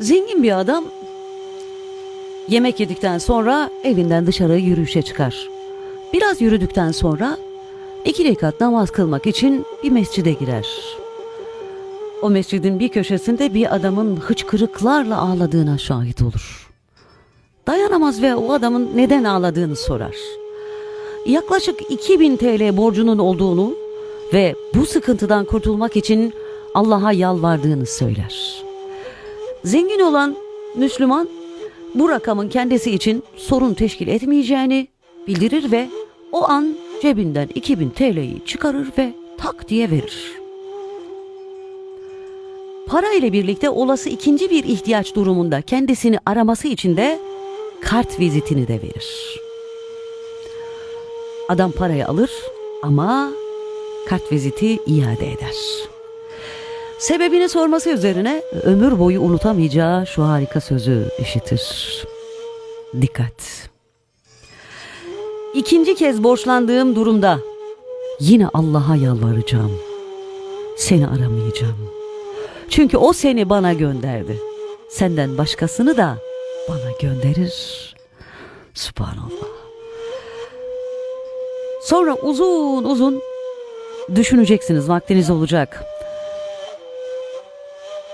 Zengin bir adam yemek yedikten sonra evinden dışarı yürüyüşe çıkar. Biraz yürüdükten sonra iki rekat namaz kılmak için bir mescide girer. O mescidin bir köşesinde bir adamın hıçkırıklarla ağladığına şahit olur. Dayanamaz ve o adamın neden ağladığını sorar. Yaklaşık 2000 TL borcunun olduğunu ve bu sıkıntıdan kurtulmak için Allah'a yalvardığını söyler. Zengin olan Müslüman bu rakamın kendisi için sorun teşkil etmeyeceğini bildirir ve o an cebinden 2000 TL'yi çıkarır ve tak diye verir. Para ile birlikte olası ikinci bir ihtiyaç durumunda kendisini araması için de kart vizitini de verir. Adam parayı alır ama kart viziti iade eder. Sebebini sorması üzerine ömür boyu unutamayacağı şu harika sözü işitir. Dikkat. İkinci kez borçlandığım durumda yine Allah'a yalvaracağım. Seni aramayacağım. Çünkü o seni bana gönderdi. Senden başkasını da bana gönderir. Subhanallah. Sonra uzun uzun düşüneceksiniz vaktiniz olacak.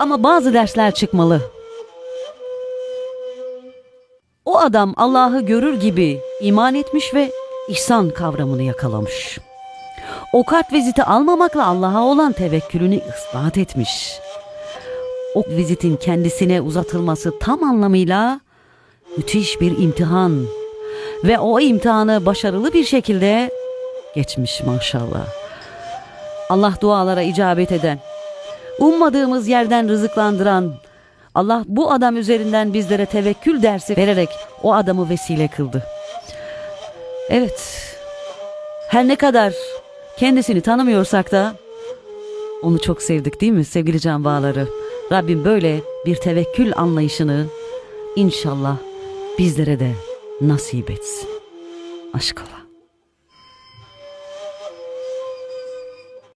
Ama bazı dersler çıkmalı. O adam Allah'ı görür gibi iman etmiş ve ihsan kavramını yakalamış. O kart viziti almamakla Allah'a olan tevekkülünü ispat etmiş. O vizitin kendisine uzatılması tam anlamıyla müthiş bir imtihan ve o imtihanı başarılı bir şekilde geçmiş maşallah. Allah dualara icabet eden, ummadığımız yerden rızıklandıran, Allah bu adam üzerinden bizlere tevekkül dersi vererek o adamı vesile kıldı. Evet, her ne kadar kendisini tanımıyorsak da onu çok sevdik değil mi sevgili can bağları? Rabbim böyle bir tevekkül anlayışını inşallah bizlere de nasip etsin. Aşk ola.